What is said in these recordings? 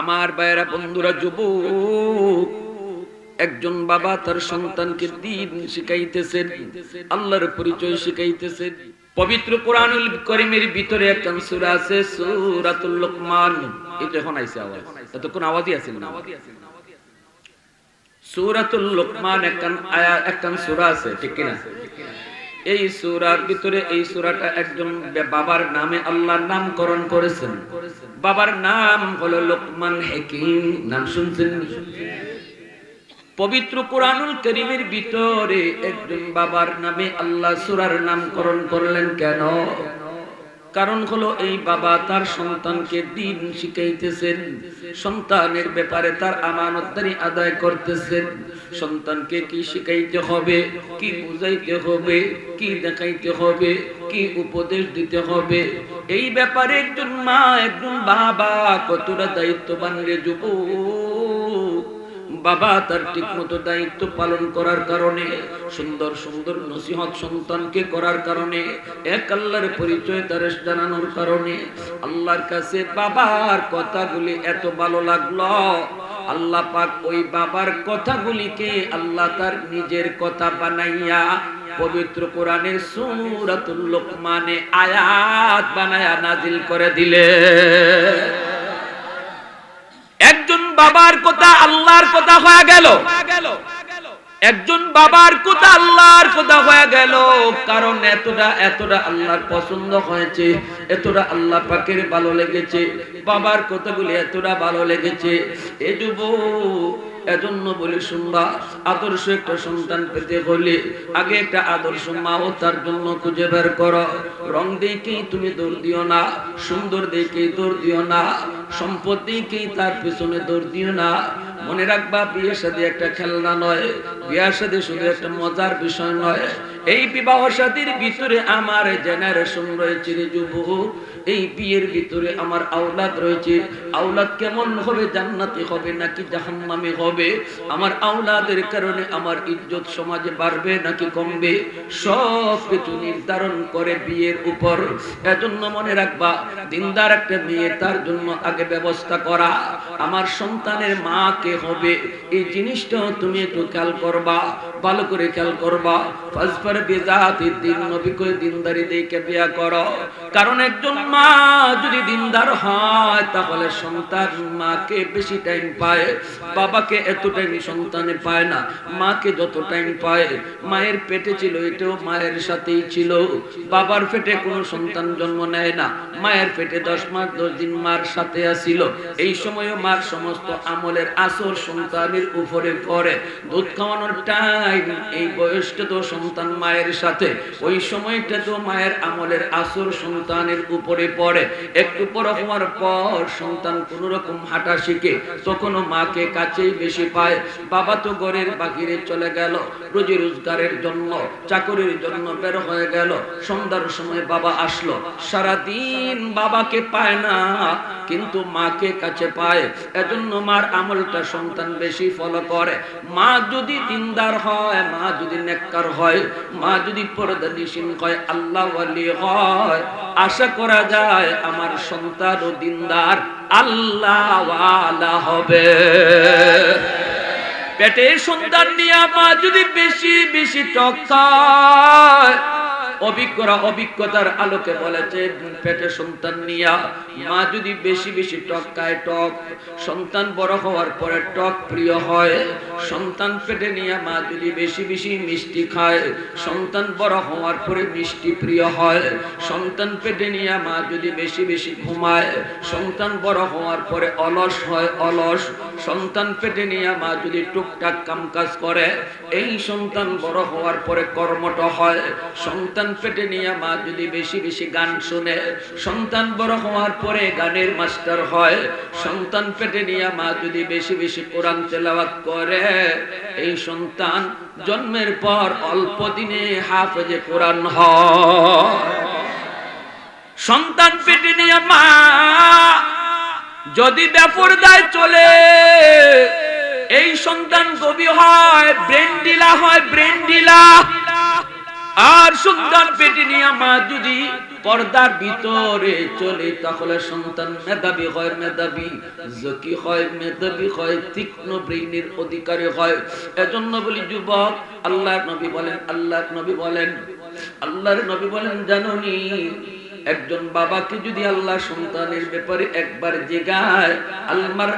আমার বাইরা বন্ধুরা, যুবক, একজন বাবা তার সন্তানকে দিন শিখাইতেছেন, আল্লাহর পরিচয় শিখাইতেছেন। পবিত্র কোরআনুল করিমের ভিতরে একখান সূরা আছে, সূরাতুল লোকমান। এটা এখন আইছে আওয়াজ। এতক্ষণ আওয়াজই আছে না সূরাতুল লোকমান একখান আয়া, একখান সূরা আছে, ঠিক কিনা? এই সূরার ভিতরে, এই সূরাটা একজন বাবার নামে আল্লাহ নামকরণ করেছেন। বাবার নাম হলো লোকমান হাকিম। নাম শুনছেন? পবিত্র কোরআনুল করিমের ভিতরে একজন বাবার নামে আল্লাহ সুরার নামকরণ করলেন কেন? কারণ হলো এই বাবা তার সন্তানকে দিন শিখাইতেছেন, সন্তানের ব্যাপারে তার আমানতদারি আদায় করতেছেন। সন্তানকে কি শিখাইতে হবে, কি বুঝাইতে হবে, কি দেখাইতে হবে, কি উপদেশ দিতে হবে? এই ব্যাপারে একজন মা, একজন বাবা কতটা দায়িত্ববান রে যুবক? বাবা তার ঠিক মতো দায়িত্ব পালন করার কারণে, সুন্দর সুন্দর নসিহত সন্তানকে করার কারণে, এক আল্লাহর পরিচয় তার জানানোর কারণে, আল্লাহর কাছে বাবার কথাগুলি এত ভালো লাগল। আল্লাহ পাক ওই বাবার কথাগুলিকে আল্লাহ তার নিজের কথা বানাইয়া পবিত্র কোরআনের সূরাতুল লোকমানে আয়াত বানায়া নাজিল করে দিলে একজন বাবার কথা আল্লাহর কথা হয়ে গেল। একজন বাবার কথা আল্লাহর কথা হয়ে গেল। কারণ এতটা এতটা আল্লাহর পছন্দ হয়েছে, এতটা আল্লাহ পাকের ভালো লেগেছে। বাবার কথাগুলি এতটা ভালো লেগেছে। এ এজন্য বলি শুনবা আদর্শ একটা সন্তান পেতে হলে আগে একটা আদর্শ মাও তার জন্য খুঁজে বের করো। রং দেখেই তুমি দৌড় দিও না, সুন্দর দেখেই দৌড় দিও না, সম্পদ দেখেই তার পিছনে দৌড় দিও না। মনে রাখবা বিয়ের সাথে একটা খেলনা নয় বিয়ের সাথে শুধু একটা মজার বিষয় নয়। এই বিবাহ সাথীর ভিতরে আমার জেনারেশন রয়েছে যুবক এই বিয়ের ভিতরে আমার আওলাদ রয়েছে। আওলাদ কেমন হবে, জান্নাতি হবে নাকি জাহান্নামে হবে? আমার আওলাদের কারণে আমার ইজ্জত সমাজে বাড়বে নাকি কমবে? সব কিছু নির্ধারণ করে বিয়ের উপর। এজন্য মনে রাখবা, দিনদার একটা মেয়ে, তার জন্য আগে ব্যবস্থা করা। আমার সন্তানের মা কে হবে? এই জিনিসটা তুমি একটু খেয়াল করবা, ভালো করে খেয়াল করবা। ফাজফার বেজাতি দিন, নবী কই দিনদারি দেখে বিয়া করো। কারণ একজন মা যদি দিনদার হয়, তাহলে সন্তান মাকে বেশি টাইম পায়, বাবাকে এত টাইম সন্তানে পায় না, মাকে যত টাইম পায়। মায়ের পেটে ছিল, এটাও মায়ের সাথেই ছিল। বাবার পেটে কোনো সন্তান জন্ম নেয় না, মায়ের পেটে দশ মাস, দশ দিন মার সাথে আসিল এই সময়ও মার সমস্ত আমলের আসর সন্তানের উপরে পড়ে। দুধ খাওয়ানোর টাইম এই বয়সটা তো সন্তান মায়ের সাথে। ওই সময়টা তো মায়ের আমলের আসর সন্তানের উপরে পড়ে, একটু পর হওয়ার পর সন্তান কোন রকম হাঁটা শিখে তখনও মাকে কাছেই বেশি পায়। বাবা তো ঘরের বাহিরে চলে গেল, রোজি রোজগারের জন্য, চাকরির জন্য বের হয়ে গেল। সন্ধ্যার সময় বাবা আসলো, সারাদিন বাবাকে পায় না, কিন্তু মাকে কাছে পায়। এজন্য মার আমলটা সন্তান বেশি ফলো করে। মা যদি দিনদার হয়, মা যদি নেককার হয়, মা যদি পর্দা হয়, আল্লাহ হয়। আশা করা যায় আমার সন্তান ও দিনদার আল্লাহ হবে। পেটে সন্তান নিয়ে মা যদি বেশি বেশি টক খায় অভিজ্ঞরা অভিজ্ঞতার আলোকে বলেছে, পেটে সন্তান নিয়া মা যদি বেশি বেশি টক খায় টক, সন্তান বড় হওয়ার পরে টক প্রিয় হয়। সন্তান পেটে নিয়ে মা যদি বেশি বেশি মিষ্টি খায়, সন্তান বড় হওয়ার পরে মিষ্টি প্রিয় হয়। সন্তান পেটে নিয়ে মা যদি বেশি বেশি ঘুমায়, সন্তান বড় হওয়ার পরে অলস হয়, অলস। সন্তান পেটে নিয়ে মা যদি টুকটাক কামকাজ করে, এই সন্তান বড় হওয়ার পরে কর্মট হয়। সন্তান পেটে নিয়ে মা যদি বেশি বেশি গান শুনে, সন্তান বড় হওয়ার পরে গানের মাস্টার হয়। সন্তান পেটে নিয়ে মা যদি বেশি বেশি কোরআন তেলাওয়াত করে, এই সন্তান জন্মের পর অল্প দিনে হাফেজে কোরআন হয়। সন্তান পেটে নিয়ে মা যদি ব্যাপরদায় চলে, এই সন্তান কবি হয় ব্রেন ডিলা হয় ব্রেন ডিলা আর সন্তান পেটে নিয়ে মা যদি পর্দার ভিতরে চলে, তাহলে সন্তান মেধাবী হয়, মেধাবী। জকি হয়, মেধাবী হয়, তীক্ষ্ণ ব্রেইনের অধিকারী হয়। এজন্য বলি, যুবক আল্লাহ নবী বলেন আল্লাহ নবী বলেন, আল্লাহর নবী বলেন, জাননি একজন বাবাকে যদি আল্লাহ সন্তানের ব্যাপারে একবার জেগায় আলমার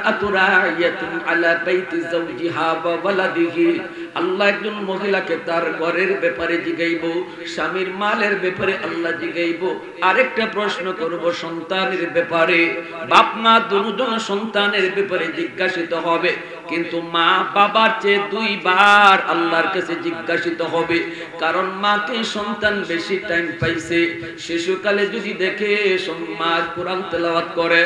তুমি আলা বাইতি যাওজিহা ওয়া ওয়ালাদিহি আল্লাহ একজন মহিলাকে তার ঘরের ব্যাপারে জিগাইব, স্বামীর মালের ব্যাপারে আল্লাহ জিগাইব। আরেকটা প্রশ্ন করব সন্তানের ব্যাপারে। বাপ, মা দুজন সন্তানের ব্যাপারে জিজ্ঞাসিত হবে, কিন্তু মা বাবার চেয়ে দুইবার আল্লাহর কাছে জিজ্ঞাসিত হবে, কারণ মাকে সন্তান বেশি টাইম পাইছে। শিশুকালে যদি দেখে মা কোরআন তেলাওয়াত করে,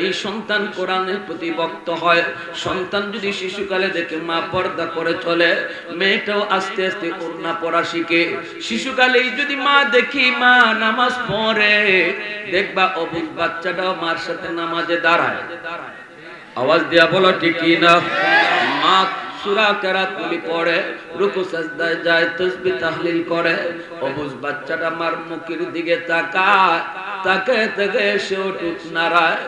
এই সন্তান কোরআনের প্রতি ভক্ত হয়। সন্তান যদি শিশুকালে দেখে মা পর্দা করে চলে মেয়েটাও আস্তে আস্তে ওড়না পড়া শিখে। শিশুকালেই যদি মা দেখি মা নামাজ পড়ে, দেখবা অবুজ বাচ্চাটাও মার সাথে নামাজে দাঁড়ায়। আওয়াজ দেওয়া বলো, ঠিক না মা সুরা কেরাত গুলি পড়ে, রুকু সাজদায় যায়, তসবি তাহলিল করে। অবুজ বাচ্চাটা মার মুখের দিকে তাকায়, তাকে থেকে সেও টুট নাড়ায়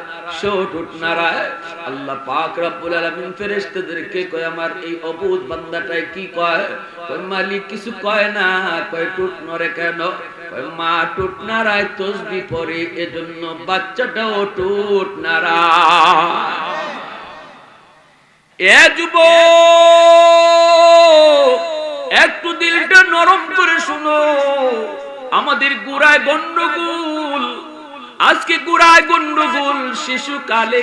টুট নাড়ায় আল্লাহ পাক আলামিন ফেরেশতাদেরকে কয়, আমার এই অবুজ বান্দাটাই কি কয়? কয়, মালিক কিছু কয় না। কয়, টুট নরে কেন? কয়, মা, টুট নাড়ায় তসবি পড়ে এজন্য বাচ্চাটাও টুট নাড়ায় একটু দিলটা নরম করে শুনো। আমাদের গুড়ায় গন্ডগোল, আজকে গুড়ায় গন্ডগোল, শিশুকালে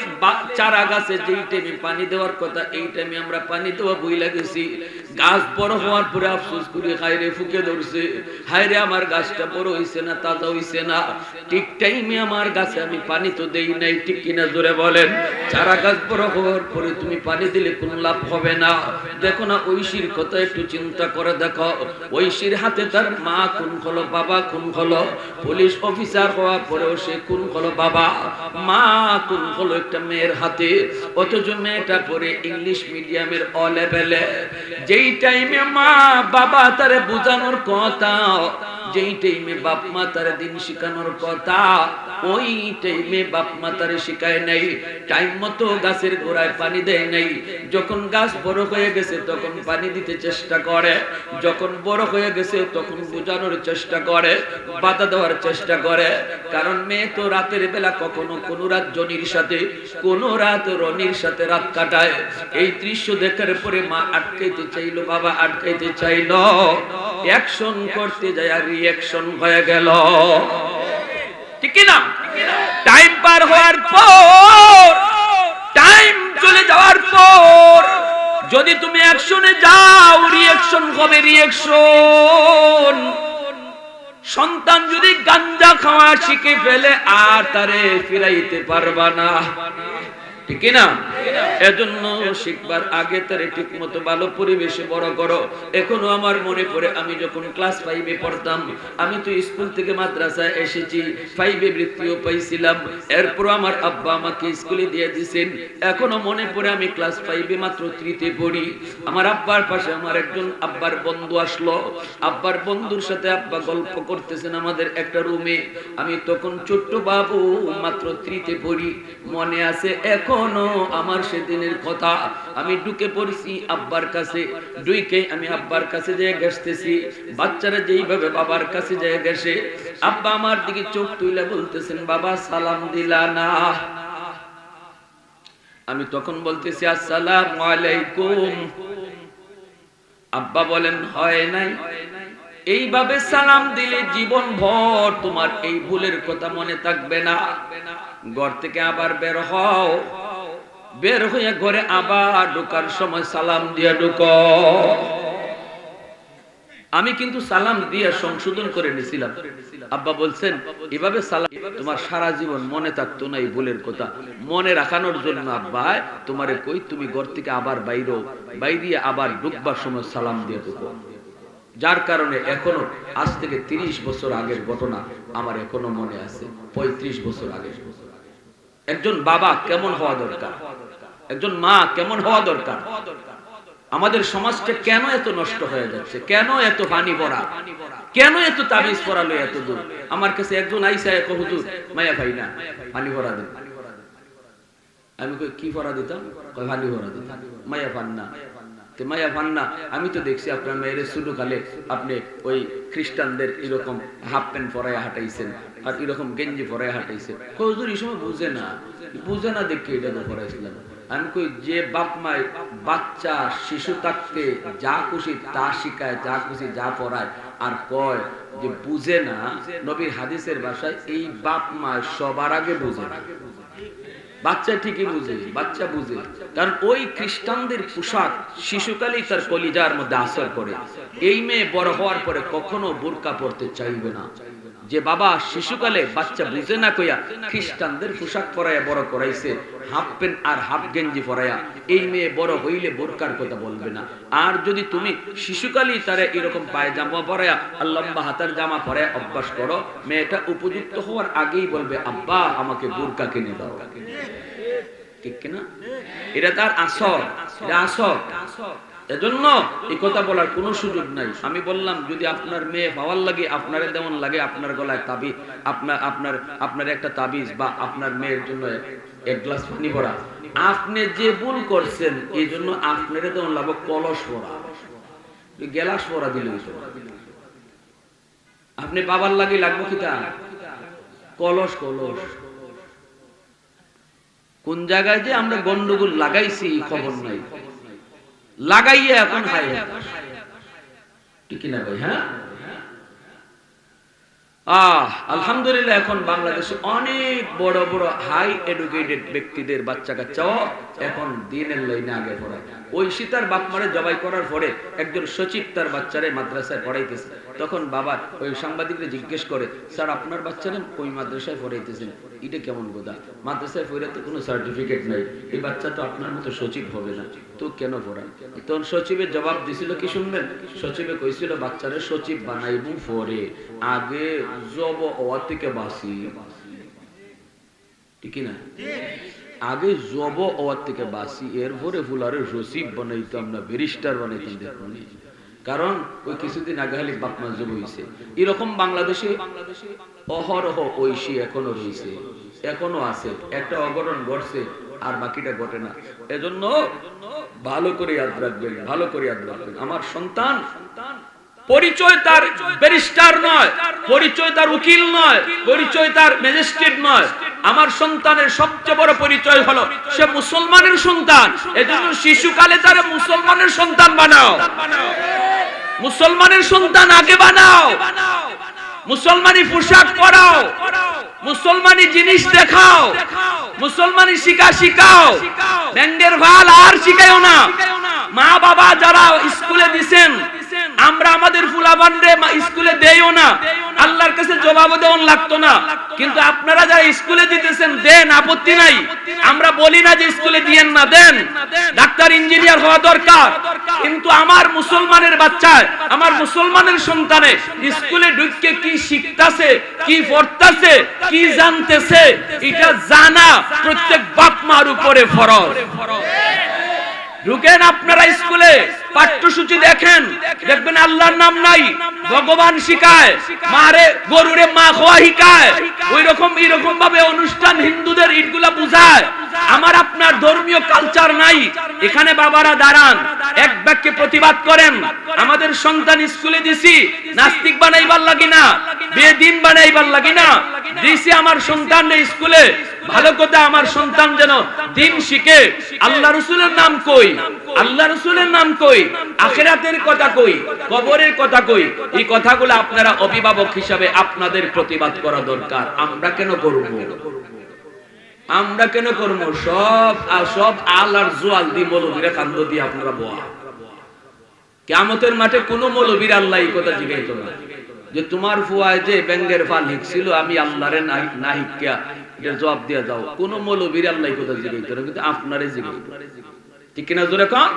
চারা গাছে যেই টাইমে পানি দেওয়ার কথা, এই টাইমে আমরা পানি দেওয়া বই লাগেছি গাছ বড় হওয়ার পরে আফসোস করি হাইরে ফুকে ধরছে। হাইরে আমার গাছটা বড় হইছে না, তাজা হইছে না। ঠিক টাইমে আমার গাছে আমি পানি তো দেই নাই, ঠিক কিনা জোরে বলেন। চারা গাছ বড় হওয়ার পরে তুমি পানি দিলে কোনো লাভ হবে না। দেখো না, ঐশীর কথা একটু চিন্তা করে দেখো। ঐশীর হাতে তার মা কোন হলো, বাবা কোন হলো। পুলিশ অফিসার হওয়ার পরেও সে কোন হলো, বাবা। মা কোন হলো একটা মেয়ের হাতে। অথচ মেয়েটা পরে ইংলিশ মিডিয়ামের অ লেভেলে যেই টাইমে মা বাবা তারে বোঝানোর কথা, যেই টাইমে বাপ মা তারে দিন শিখানোর কথা, ওই টাইমে বাপ মা তারে শিখায় নাই। টাইম মতো গাছের গোড়ায় পানি দেয় নাই। যখন গাছ বড় হয়ে গেছে, তখন পানি দিতে চেষ্টা করে। যখন বড় হয়ে গেছে, তখন বোঝানোর চেষ্টা করে, বাধা দেওয়ার চেষ্টা করে। কারণ মেয়ে তো রাতের বেলা কখনো কোন রাত জনির সাথে, কোন রাত রনির সাথে রাত কাটায়। এই দৃশ্য দেখার পরে মা আটকাইতে চাইলো বাবা আটকাইতে চাইলো। অ্যাকশন করতে যায় আর রিয়াকশন হয়ে গেল। ঠিক না টাইম পার হওয়ার পর টাইম চলে যাওয়ার পর, যদি তুমি অ্যাকশনে যাও রিয়াকশন হবে রিয়াকশন সন্তান যদি গাঞ্জা খাওয়া শিখে ফেলে, আর তারে ফিরাইতে পারবা না। ঠিক না? এজন্য শিখবার আগে তারে ঠিক মতো ভালো পরিবেশে বড় করো। এখনও আমার মনে পড়ে, আমি যখন ক্লাস ফাইভে পড়তাম, আমি তো স্কুল থেকে মাদ্রাসায় এসেছি ফাইভে বৃত্তিও পাইছিলাম। এরপর আমার আব্বা আমাকে স্কুলে দিয়ে দিছেন। এখনও মনে পড়ে, আমি ক্লাস ফাইভে মাত্র পড়ি। আমার আব্বার পাশে আমার একজন আব্বার বন্ধু আসলো। আব্বার বন্ধুর সাথে আব্বা গল্প করতেছেন আমাদের একটা রুমে আমি তখন ছোট্ট বাবু মাত্র তৃতীয় পড়ি। মনে আছে, এখনও আমার সেদিনের কথা আমি ঢুকে পড়ছি আব্বার কাছে। ডুইকে আমি আব্বার কাছে যেয়ে গেছতেছি বাচ্চারা যেইভাবে বাবার কাছে যেয়ে গেছে আব্বা আমার দিকে চোখ তুইলে বলতেছেন, বাবা, সালাম দিলা না। আমি তখন বলতেছি, আসসালাম আলাইকুম। আব্বা বলেন, হয় নাই। এইভাবে সালাম দিলে জীবন ভর তোমার এই ভুলের কথা মনে থাকবে না। ঘর থেকে আবার বের হও। বের হয়ে ঘরে আবার ঢোকার সময় সালাম দিয়ে ঢুক। আমি কিন্তু সালাম দিয়ে সংশোধন করে নিছিলাম আব্বা বলছেন, এভাবে সালাম তোমার সারা জীবন মনে থাকতো না এই ভুলের কথা। মনে রাখানোর জন্য আব্বা তোমারে কই তুমি ঘর থেকে আবার বাইরো বাইরিয়ে আবার ঢুকবার সময় সালাম দিয়ে ঢুকো। যার কারণে এখনও আজ থেকে তিরিশ বছর আগের ঘটনা আমার এখনও মনে আছে, পঁয়ত্রিশ বছর আগের। একজন বাবা কেমন হওয়া দরকার? একজন মা কেমন হওয়া দরকার? আমাদের সমাজটা কেন এত নষ্ট হয়ে যাচ্ছে? কেন এত পানি ভরা? কেন এত তাবিজ পড়ালো এত দূর? আমার কাছে একজন আইসা এক হুজুর, মায়া ভাই না, পানি ভরা দেন। আমি কি ভরা দিতাম? কই ভরা দিতাম। মায়া পান না। তো মায়া পান না। আমি তো দেখছি আপনার মেয়ের কালে আপনি ওই খ্রিস্টানদের এরকম হাফ প্যান্ট পরায় হাঁটাইছেন আর এরকম গেঞ্জি পরায় হাঁটাইছেন। কই হুজুর, এই সময় বুঝে না। বুঝে না দেখে এটা তো পড়াইছিলাম আমি কই, যে বাপ মায় বাচ্চা, শিশু থাকতে যা খুশি তা শিখায়, যা খুশি যা পড়ায়, আর কয় যে বুঝে না, নবীর হাদিসের ভাষায় এই বাপ মা সবার আগে বুঝে না। বাচ্চা ঠিকই বুঝে, বাচ্চা বুঝে। কারণ ওই খ্রিস্টানদের পোশাক শিশুকালেই তার কলিজার মধ্যে আসর করে এই মেয়ে বড় হওয়ার পরে কখনো বোরকা পড়তে চাইবে না। যে বাবা শিশুকালে বাচ্চা বুঝে না কইয়া খ্রিস্টানদের পোশাক পরাইয়া বড় করাইছে, হাফ প্যান্ট আর হাফ গেঞ্জি পরাইয়া, এই মেয়ে বড় হইলে বোরকার কথা বলবে না। আর যদি তুমি শিশুকালেই তারা এরকম পায়জামা পরাইয়া, আর লম্বা হাতার জামা পরাইয়া অভ্যাস করো, মেয়েটা উপযুক্ত হওয়ার আগেই বলবে, আব্বা, আমাকে বোরকা কিনে দাও। ঠিক কিনা? এটা তার আসর। এটা আসর। এজন্য এই কথা বলার কোনো সুযোগ নাই। আমি বললাম, যদি আপনার মেয়ে পাওয়ার লাগে, আপনার যেমন লাগে, আপনার গলায় তাবিজ আপনার আপনার আপনার একটা তাবিজ বা আপনার মেয়ের জন্য এক গ্লাস পানি ভরা। আপনি যে ভুল করছেন, এই জন্য আপনার যেমন লাগবে, কলস ভরা। গেলাস ভরা দিলে আপনি বাবার লাগে লাগবো কিতা? কলস কলস। কোন জায়গায় যে আমরা গন্ডগোল লাগাইছি খবর নাই। লাগাইয়া এখন হাই ঠিক না ভাই হ্যাঁ? আহ আলহামদুলিল্লাহ এখন বাংলাদেশে অনেক বড় বড় হাই এডুকেটেড ব্যক্তিদের বাচ্চা কাচ্চাও এখন দিনের লাইনে আগে পড়ায় ওই সীতার বাপ মারে জবাই করার পরে একজন সচিব তার বাচ্চারে মাদ্রাসায় পড়াইতেছে। তখন বাবা ওই সাংবাদিকরা জিজ্ঞেস করে, স্যার, আপনার বাচ্চারে ওই মাদ্রাসায় পড়াইতেছেন। এটা কেমন বোধা মাদ্রাসায় পড়াতে কোনো সার্টিফিকেট নাই। এই বাচ্চা তো আপনার মতো সচিব হবে না। তো কেন পড়ান তখন সচিবের জবাব দিছিল, কি শুনবেন? সচিবে কইছিল, বাচ্চারে সচিব বানাইবু পরে। আগে জব হওয়া থেকে বাসি ঠিক না? আগে জব হওয়ার থেকে বাসি এরপরে ফুলারে সচিব বানাইতাম না, ব্যারিস্টার বানাইতাম, দেখুন। কারণ ওই কিছুদিন আগে খালি বাপমা জব হয়েছে এরকম বাংলাদেশে অহরহ ঐশী এখনও রয়েছে, এখনও আছে। একটা অঘটন ঘটছে, আর বাকিটা ঘটে না। এজন্য ভালো করে ইয়াদ ভালো করে ইয়াদ আমার সন্তান পরিচয় তার ব্যারিস্টার নয়, পরিচয় তার উকিল নয়, পরিচয় তার ম্যাজিস্ট্রেট নয়। আমার সন্তানের সবচেয়ে বড় পরিচয় হলো, সে মুসলমানের সন্তান। এজন্য শিশুকালে তার মুসলমানের সন্তান বানাও। মুসলমানের সন্তান আগে বানাও। মুসলমানি পোশাক পরাও। মুসলমানি জিনিস দেখাও। মুসলমানি শিখা শিখাও। ব্যাঙ্গের ভালো আর শিখাইও না। মা বাবা যারা স্কুলে দিছেন আমরা আমাদের ফুলাবানরে স্কুলে দেইও না। আল্লাহর কাছে জবাব দেওয়ান লাগতো না। কিন্তু আপনারা যারা স্কুলে দিতেছেন, দেন, আপত্তি নাই। আমরা বলি না যে স্কুলে দিয়েন না, দেন। ডাক্তার, ইঞ্জিনিয়ার হওয়া দরকার। কিন্তু আমার মুসলমানের বাচ্চায়, আমার মুসলমানের সন্তানে স্কুলে ঢুকে কি শিখতাছে, কি পড়তাছে, কি জানতেছে, এটা জানা প্রত্যেক বাপ মার উপরে ফরজ। ঢুকেন আপনারা স্কুলে, পাঠ্যসূচি দেখেন। দেখবেন আল্লাহর নাম নাই, ভগবান শিখায়, মারে, গরুরে মা খোয়া শিখায়। ওই রকম এরকম ভাবে অনুষ্ঠান হিন্দুদের ইটগুলা বুঝায়। আমার আপনার ধর্মীয় কালচার নাই। এখানে বাবারা দাঁড়ান। এক বাক্যে প্রতিবাদ করেন। আমাদের সন্তান স্কুলে দিছি, নাস্তিক বানাইবার লাগি না, বেদিন বানাইবার লাগি না। দিছি আমার সন্তান স্কুলে। ভালো কথা, আমার সন্তান যেন দিন শিখে। আল্লাহ রসুলের নাম কই? আল্লাহ রসুলের নাম কই? আখেরাতের কথা কই? কবরের কথা কই? এই কথাগুলো আপনারা অভিভাবক হিসাবে আপনাদের প্রতিবাদ করা দরকার। আমরা কেন করব? আমরা কেন করব? সব আর সব আল আর জোয়াল দি মৌলবীরা কান্দ দিয়ে আপনারা বোয়া। কেমতের মাঠে কোনো মৌলবীর আল্লাহ কথা জিগাইতো না। যে তোমার ফুয়ায় যে ব্যাঙ্গের ফাল হিকছিল আমি আল্লাহরে না হিকিয়া এটার জবাব দিয়ে যাও কোন মৌলবীর আল্লাহ কথা জিগাইতো না, কিন্তু আপনারে জিগাইতো। ঠিক কিনা জোরে কম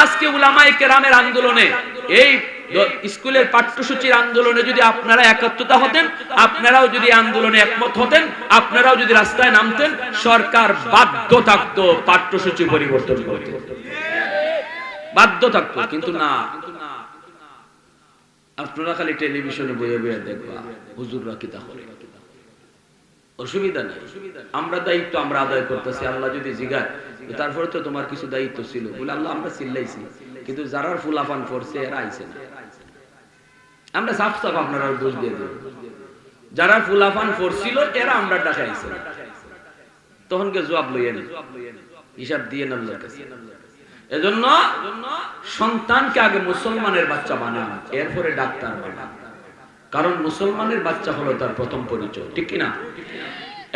আজকে উলামায়ে কেরামের আন্দোলনে এই স্কুলের পাঠ্যসূচির আন্দোলনে যদি আপনারা একাত্মতা হতেন, আপনারাও যদি আন্দোলনে একমত হতেন, আপনারাও যদি রাস্তায় নামতেন, সরকার বাধ্য থাকতো পাঠ্যসূচি পরিবর্তন করতে। বাধ্য থাকতো কিন্তু না। আপনারা খালি টেলিভিশনে বইয়ে বইয়ে দেখবা, হুজুররা কি তা করে? অসুবিধা নাই। আমরা দায়িত্ব আমরা আদায় করতেছি, আল্লাহ যদি জিগায় তারপরে তো তোমার কিছু দায়িত্ব ছিল। বলে আল্লাহ আমরা চিল্লাইছি। কিন্তু যারা ফুলাফান করছে এরা আইছে না। আমরা সাফ সাফ আপনারা দোষ দিয়ে দেব যারা ফুলাফান করছিল এরা আমরা ডাকাইছে তখন কে জবাব লইয়ে নেই। হিসাব দিয়ে আল্লাহর কাছে এজন্য সন্তানকে আগে মুসলমানের বাচ্চা বানান, এরপরে ডাক্তার বানান। কারণ মুসলমানের বাচ্চা হলো তার প্রথম পরিচয়, ঠিক কিনা?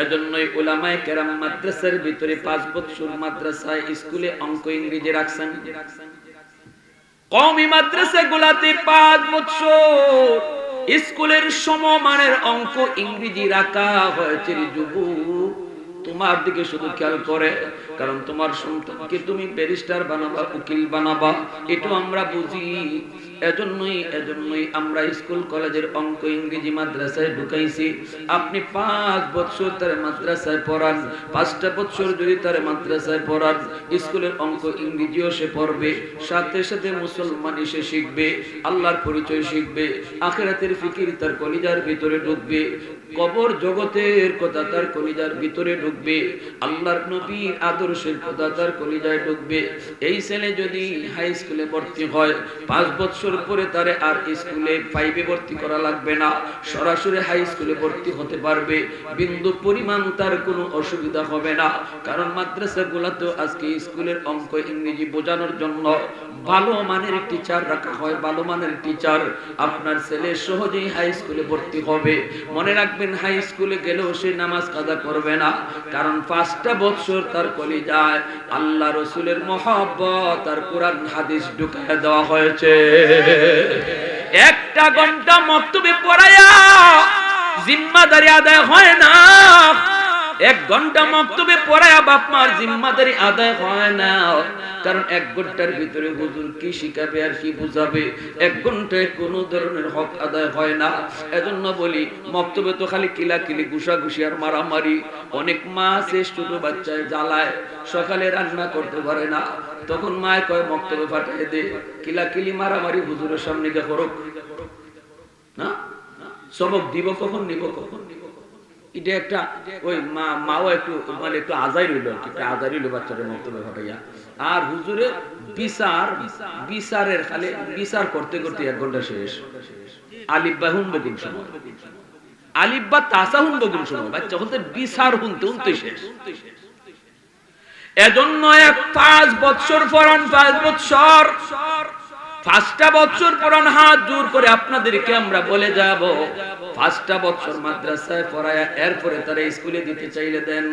এজন্যই ওলামায় কেরাম মাদ্রাসার ভিতরে পাঁচ বছর মাদ্রাসায় স্কুলে অঙ্ক ইংরেজি রাখছেন। কওমি মাদ্রাসা গুলাতে পাঁচ বছর স্কুলের সমমানের অঙ্ক ইংরেজি রাখা হয়েছে তোমার দিকে শুধু খেয়াল করে। কারণ তোমার সন্তানকে তুমি ব্যারিস্টার বানাবা, উকিল বানাবা, এটা আমরা বুঝি। এজন্যই এজন্যই আমরা স্কুল কলেজের অঙ্ক ইংরেজি মাদ্রাসায় ঢুকাইছি। আপনি পাঁচ বছর তার মাদ্রাসায় পড়ান, পাঁচটা বছর যদি তার মাদ্রাসায় পড়ান, স্কুলের অঙ্ক ইংরেজিও সে পড়বে, সাথে সাথে মুসলমান সে শিখবে, আল্লাহর পরিচয় শিখবে, আখেরাতের ফিকির তার কলিজার ভিতরে ঢুকবে, কবর জগতের কথা তার কলিজার ভিতরে ঢুকবে, আল্লাহর নবীর আদর্শের কলিজায় ঢুকবে। এই ছেলে যদি হাই স্কুলে ভর্তি হয়, পাঁচ বছর পরে তারে আর স্কুলে ফাইভে ভর্তি করা লাগবে না। সরাসরি হাই স্কুলে ভর্তি হতে পারবে। বিন্দু পরিমাণ তার কোনো অসুবিধা হবে না। কারণ মাদ্রাসা গুলাতে আজকে স্কুলের অঙ্ক ইংরেজি বোঝানোর জন্য ভালো মানের টিচার রাখা হয়, ভালো মানের টিচার আপনার ছেলে সহজেই হাই স্কুলে ভর্তি হবে। মনে রাখবেন হাই স্কুলে গেলেও সে নামাজ কাদা করবে না। কারণ পাঁচটা বছর তার যায়, আল্লাহ রসুলের মহব্বত আর কোরআন হাদিস ঢুকায় দেওয়া হয়েছে। একটা ঘণ্টা মক্তবে পড়ায়া জিম্মাদারি আদায় হয় না। এক ঘণ্টা মক্তবে পড়ায়া বাপ মার জিম্মাদারি আদায় হয় না। কারণ এক ঘণ্টার ভিতরে হুজুর কি শিখাবে আর কি বুঝাবে? এক ঘন্টায় কোন ধরনের হক আদায় হয় না। এজন্য বলি, মক্তবে তো খালি কিলা কিলি ঘুষাঘুষি আর মারামারি। অনেক মা আছে, ছোট বাচ্চায় জ্বালায়, সকালে রান্না করতে পারে না। তখন মায় কয়, মক্তবে পাঠিয়ে দে। কিলা কিলি মারামারি হুজুরের সামনে গিয়ে করুক না? সবক দিব কখন, নিব কখন? নিব এটা একটা ওই মা, মাও একটু মানে একটু আজাই রইল আর কি আজাই রইল বাচ্চাদের মক্তবে ঘটাইয়া আর হুজুরে বিচার, বিচারের খালি বিচার করতে করতে এক ঘণ্টা শেষ। আলিব্বা হুনবো কোন সময়। আলিব্বা তাসা হুনবো কোন সময়। বাচ্চা হতে বিচার হুনতে হুনতে শেষ। এজন্য এক পাঁচ বছর পরান পাঁচ বছর পাঁচটা বছর পরান হাত জোর করে আপনাদেরকে আমরা বলে যাব। পাঁচটা বছর মাদ্রাসায় পড়ায় এরপরে তারা স্কুলে দিতে চাইলে দেন।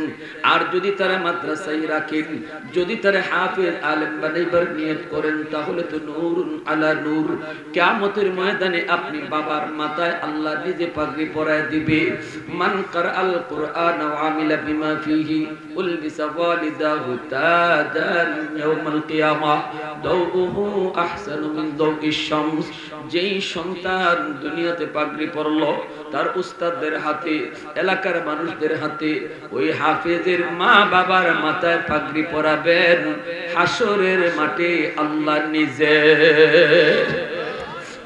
আর যদি তারা মাদ্রাসায় রাখেন, যদি তারা হাফেজ, আলেম বানাইবার নিয়ত করেন, তাহলে তো নূরুন আলা নূর। কিয়ামতের ময়দানে আপনি বাবার মাথায় আল্লাহ নিজে পাগড়ি পরায় দিবে। মান কার আল কুরআন আমিলা বিমা ফিহি উলবিসা ওয়ালিদাহু তাজান ইয়াউমাল কিয়ামা। দাউহু আহসানু শামস যেই সন্তান দুনিয়াতে পাগড়ি পরলো, তার উস্তাদদের হাতে, এলাকার মানুষদের হাতে, ওই হাফেজের মা বাবার মাথায় পাগড়ি পরাবেন, হাসরের মাঠে আল্লাহ নিজে।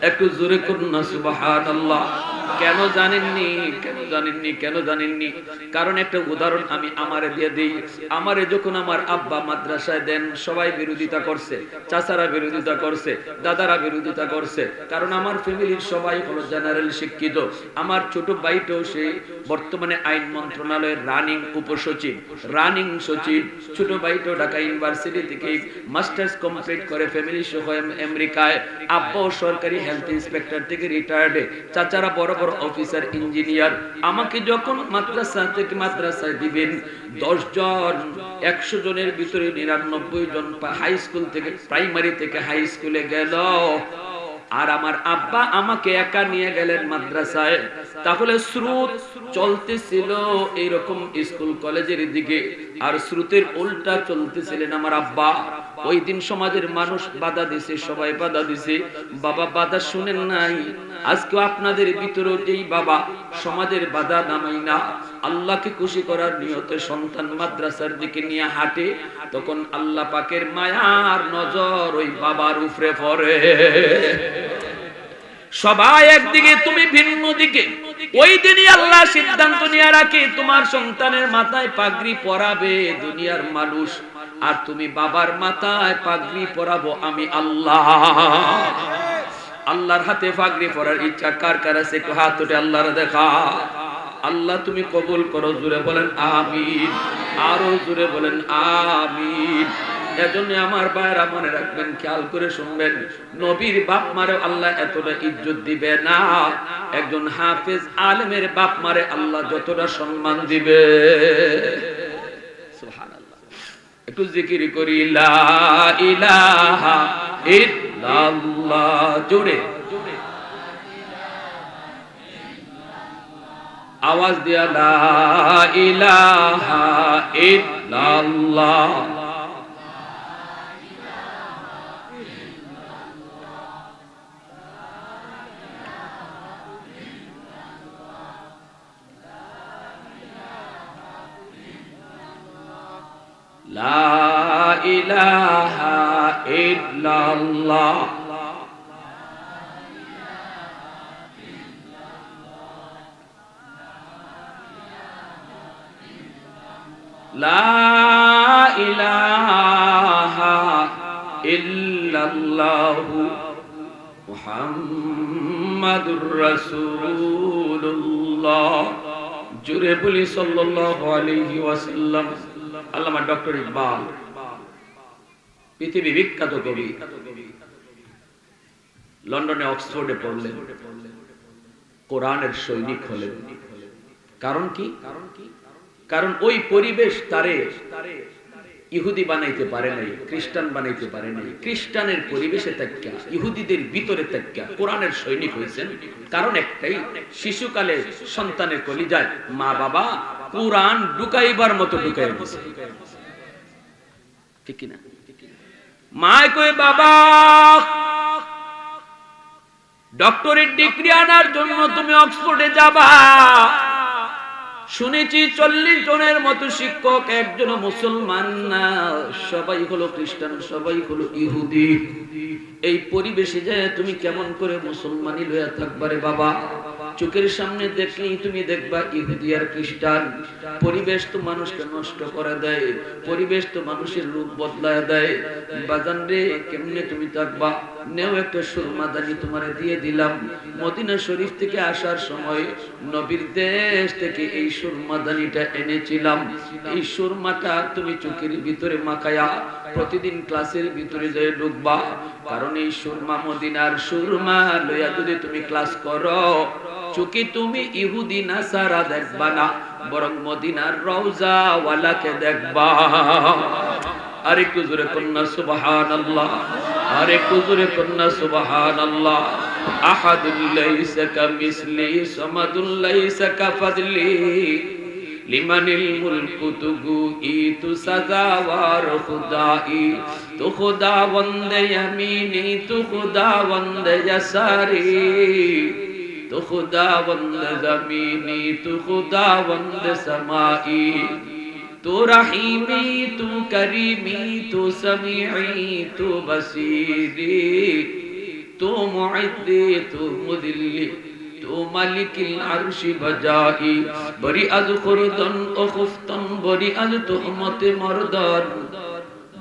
একটু জোরে করুন না, সুবহানাল্লাহ। কেন জানেননি? কেন জানেননি? কেন জানেননি? কারণ একটা উদাহরণ আমি আমারে দিয়ে দিই। আমারে যখন আমার আব্বা মাদ্রাসায় দেন, সবাই বিরোধিতা করছে, চাচারা বিরোধিতা করছে, দাদারা বিরোধিতা করছে। কারণ আমার ফ্যামিলির সবাই হলো জেনারেল শিক্ষিত। আমার ছোট ভাইটাও সে বর্তমানে আইন মন্ত্রণালয়ের রানিং উপসচিব, রানিং সচিব। ছোট ভাইটাও ঢাকা ইউনিভার্সিটি থেকে মাস্টার্স কমপ্লিট করে ফ্যামিলি সহ আমেরিকায়। আব্বাও সরকারি হেলথ ইন্সপেক্টর থেকে রিটায়ার্ডে চাচারা বড় বড় বড় অফিসার, ইঞ্জিনিয়ার আমাকে যখন মাদ্রাসা থেকে মাদ্রাসায় দিবেন দশ জন একশো জনের ভিতরে নিরানব্বই জন হাই স্কুল থেকে প্রাইমারি থেকে হাই স্কুলে গেল। আর আমার আব্বা আমাকে একা নিয়ে গেলেন মাদ্রাসায়। তাহলে স্রোত চলতেছিল এইরকম স্কুল কলেজের দিকে, আর স্রোতের উল্টা চলতেছিলেন আমার আব্বা। ওই দিন সমাজের মানুষ বাধা দিছে, সবাই বাধা দিছে। বাবা, বাধা শুনেন নাই। আজকে আপনাদের ভিতরে যেই বাবা সমাজের বাধা নামাই না, আল্লাহকে খুশি করার নিয়তে সন্তান মাদ্রাসার দিকে নিয়ে হাঁটে, তখন আল্লাহ পাকের মায়ার নজর ওই বাবার উপরে পড়ে। সবাই একদিকে, তুমি ভিন্ন দিকে। ওই দিনই আল্লাহ সিদ্ধান্ত নিয়ে রাখে, তোমার সন্তানের মাথায় পাগড়ি পরাবে দুনিয়ার মানুষ। আর তুমি বাবার মাথায় পাগড়ি পরাবো, আমি আল্লাহ। আল্লাহর হাতে পাগড়ি পরার ইচ্ছা কার কার আছে? হাত উঠে আল্লাহর দেখা। আল্লাহ তুমি কবুল করো জুড়ে বলেন আমিন। আরও জুড়ে বলেন আমিন। এজন্য আমার ভাইরা মনে রাখবেন, খেয়াল করে শুনবেন, নবীর বাপ মারে আল্লাহ এতটা ইজ্জত দিবে না। একজন হাফেজ আলেমের বাপ মারে আল্লাহ যতটা সম্মান দিবে। সুবহানাল্লাহ। একটু জিকির করি জোরে। আওয়াজ দিয়া লা ইলাহা ইল্লাল্লাহ। لا إله إلا الله لا إله إلا الله محمد رسول الله জুড়ে বলি সাল্লাল্লাহু আলাইহি ওয়াসাল্লাম আল্লামা ডক্টর ইকবাল, পৃথিবী বিখ্যাত কবি। লন্ডনে, অক্সফোর্ডে পড়লেন, কোরআনের সৈনিক হলেন। কারণ কি? কারণ ওই পরিবেশ তারে ইহুদি বানাইতে পারে নাই, খ্রিস্টান বানাইতে পারে নাই। খ্রিস্টানের পরিবেশে তাক্কা ইহুদিদের ভিতরে তাক্কা কোরআনের সৈনিক হয়েছেন কারণ একটাই, শিশুকালে সন্তানের কলিজায় মা বাবা কোরআন ঢুকাইবার মতো ঢুকাই দিছে। ঠিক কিনা? মায় কই বাবা ডক্টরেট ডিগ্রি আনার জন্য তুমি অক্সফোর্ডে যাবা। শুনেছি চল্লিশ জনের মতো শিক্ষক একজন মুসলমান না সবাই হলো খ্রিস্টান সবাই হলো ইহুদি। এই পরিবেশে যে তুমি কেমন করে মুসলমানি লইয়া থাকবারে বাবা? চোখের সামনে দেখলেই তুমি দেখবা ইহুদি আর খ্রিস্টান। পরিবেশ তো মানুষকে নষ্ট করে দেয়, পরিবেশ তো মানুষের রূপ বদলায় দেয়। বাজান রে, কেমনে তুমি থাকবা? নেও একটা সুরমাদানি তোমারে দিয়ে দিলাম। মদিনা শরীফ থেকে আসার সময় নবীর দেশ থেকে এই সুরমাদানিটা এনেছিলাম। এই সুরমাটা তুমি চোখের ভিতরে মাখায়া প্রতিদিন ক্লাসের ভিতরে যেয়ে ঢুকবা, কারণ এই সুরমা মদিনার সুরমা লইয়া যদি তুমি ক্লাস করো চোখে তুমি ইহুদি না সারা দেখবা না, বরং মদিনার রওজা ওয়ালাকে দেখবা। আর একটু জোরে কন্যা সুবাহান আল্লাহ আর একটু জোরে কন্যা সুবাহান আল্লাহ আহাদুল্লাইসা কামিসলি সামাদুল্লাইসা কাফাদলি, লিমানিল মুলকু তুগু ই তু সাজাওয়ার খুদাই, তু খুদা বন্দে ইয়ামিনি, তু খুদা বন্দে ইয়াসারি। তু খুদা বন্দে জমিনি, তু খুদা বন্দে সমাই। তু রহিমি, তু করিমি, তু সমিঈ, তু বসিরি। তু মুঈদ্দি, তু মুদিল্লি তু মালিকিল আরশি বাজাই। বরি আজ খুরদন ও খুফতন, বরি আজ তুহমতে মরদন।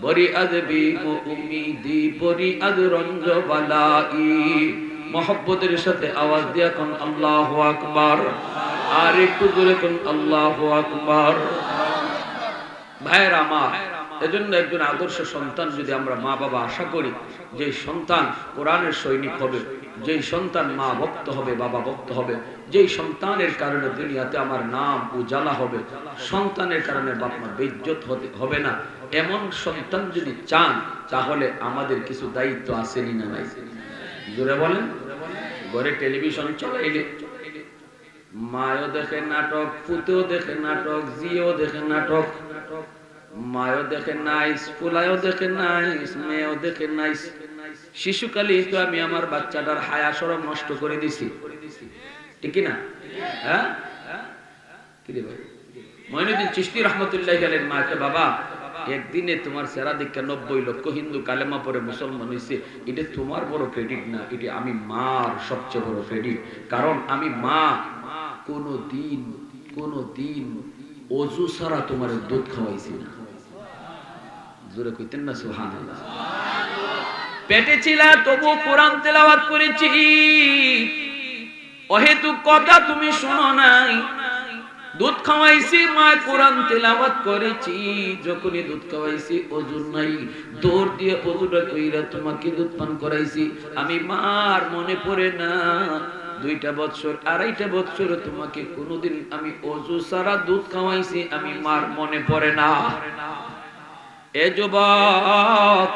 বরি আজ বি উম্মিদি বরি আজ রঞ্জ বালাই মহব্বতের সাথে আওয়াজ দিয়া কোন আল্লাহু আকবার, আর একটু জোরে কোন আল্লাহু আকবার। ভাইয়ের আমার, এজন্য একজন আদর্শ সন্তান যদি আমরা মা বাবা আশা করি যে সন্তান কোরআনের সৈনিক হবে, যেই সন্তান মা ভক্ত হবে, বাবা ভক্ত হবে, যেই সন্তানের কারণে দুনিয়াতে আমার নাম উজালা হবে, সন্তানের কারণে বাপ মা বেজ্জত হবে না। এমন সন্তান যদি চান, তাহলে আমাদের কিছু দায়িত্ব আসেনি না নাই? জোরে বলেন। ঘরে টেলিভিশন চলাইলে। মায়ও দেখে নাটক, পুতেও দেখে নাটক জিও দেখে নাটক। মায়ও দেখে নাইস, ফুলায়ও দেখে নাইস, মেয়েও দেখে নাইস। শিশুকালে তো আমি আমার বাচ্চাটার হায়া সরম নষ্ট করে দিছি। ঠিক না হ্যাঁ? কি রে ভাই? মঈনুদ্দিন চিশতি রহমতুল্লাহ গেলেন মাকে, বাবা। একদিনে তোমার সেরা দীক্ষা নব্বই লক্ষ হিন্দু কালেমা পরে মুসলমান হয়েছে এটা তোমার বড় ক্রেডিট না, এটা আমি মার সবচেয়ে বড় ক্রেডিট কারণ আমি মা, কোনো দিন কোনো দিন অজু ছাড়া তোমার দুধ খাওয়াইছি না। জোরে কইতেন না সুহান পেটে ছিলা, তবু কোরআন তেলাওয়াত করেছি। অহেতুক কথা তুমি শোনো নাই। দুধ খাওয়াইছি মা কোরআন তেলাওয়াত করেছি। যখনই দুধ খাওয়াইছি, অজুর নাই। দৌড় দিয়ে অজুটা কইরা তোমাকে দুধ পান করাইছি। আমি মার মনে পড়ে না। দুইটা বছর আড়াইটা বছর তোমাকে কোনোদিন আমি অজু সারা দুধ খাওয়াইছি, আমি মার মনে পড়ে না। এ যুবক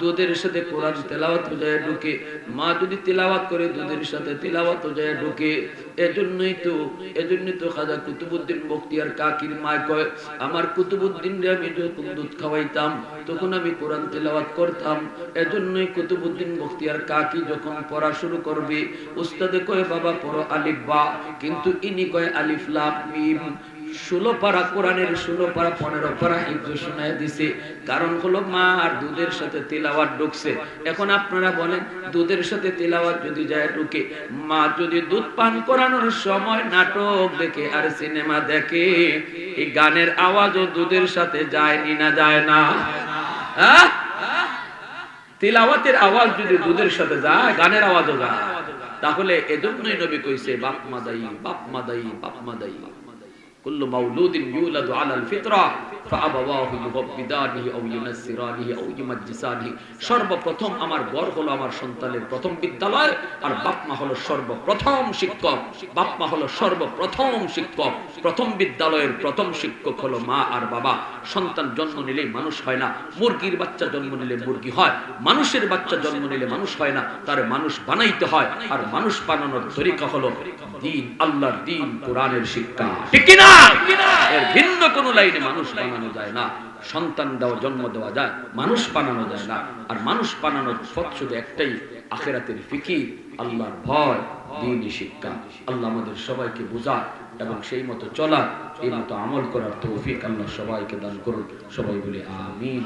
দুধের সাথে কোরআন তেলাওয়াত যায় ঢুকে। মা যদি তেলাওয়াত করে, দুধের সাথে তেলাওয়াত যায় ঢুকে। এজন্যই তো এজন্যই তো খাজা কুতুবুদ্দিন বখতিয়ার কাকির মা কয়, আমার কুতুবুদ্দিন আমি যখন দুধ খাওয়াইতাম, তখন আমি কোরআন তেলাওয়াত করতাম। এজন্যই কুতুবুদ্দিন বখতিয়ার কাকি যখন পড়া শুরু করবে, উস্তাদে কয়, বাবা, পড়ো আলিফ বা। কিন্তু ইনি কয়, আলিফ, লাম, মিম। ষোলো পারা কোরআনের ষোলো পারা পনেরো পারা হিফজ শোনায় দিছে। কারণ হলো মা আর দুধের সাথে তেলাওয়াত ঢুকছে। এখন আপনারা বলেন, দুধের সাথে তেলাওয়াত যদি যায় ঢুকে, মা যদি দুধ পান করানোর সময় নাটক দেখে আর সিনেমা দেখে, এই গানের আওয়াজও দুধের সাথে যায়নি না যায় না? হ্যাঁ? তিলাওয়াতের আওয়াজ যদি দুধের সাথে যায়, গানের আওয়াজও যায়। তাহলে এজন্যই নবী কইছে, বাপ মাদাই বাপ মাদাই বাপ মাদাই কুল্লু মাউলুদিন ইউলাদু আলাল ফিতরা, ফাআবাওয়াহু আও ইউনাসসিরানিহি আও ইউমাজ্জিসানিহি। সর্বপ্রথম আমার ঘর হলো আমার সন্তানের প্রথম বিদ্যালয়, আর বাপ মা হলো সর্বপ্রথম শিক্ষক। বাপ মা হলো সর্বপ্রথম শিক্ষক। প্রথম বিদ্যালয়ের প্রথম শিক্ষক হলো মা আর বাবা। সন্তান জন্ম নিলেই মানুষ হয় না, মুরগির বাচ্চা জন্ম নিলে মুরগি হয়, মানুষের বাচ্চা জন্ম নিলে মানুষ হয় না, তার মানুষ বানাইতে হয়, আর মানুষ বানানোর তরিকা হলো দিন, আল্লাহর দিন, কোরআনের শিক্ষা। ঠিক কি না এর ভিন্ন কোন লাইনে মানুষ বানানো যায় না। সন্তান দেওয়া, জন্ম দেওয়া যায়, মানুষ বানানো যায় না। আর মানুষ বানানোর শুধু একটাই, আখেরাতের ফিকির আল্লাহর ভয়, দিনই শিক্ষা। আল্লাহ আমাদের সবাইকে বোঝা এবং সেই মতো চলা এই মতো আমল করার তৌফিক আল্লাহ সবাইকে দান করুন। সবাই বলে, আমিন।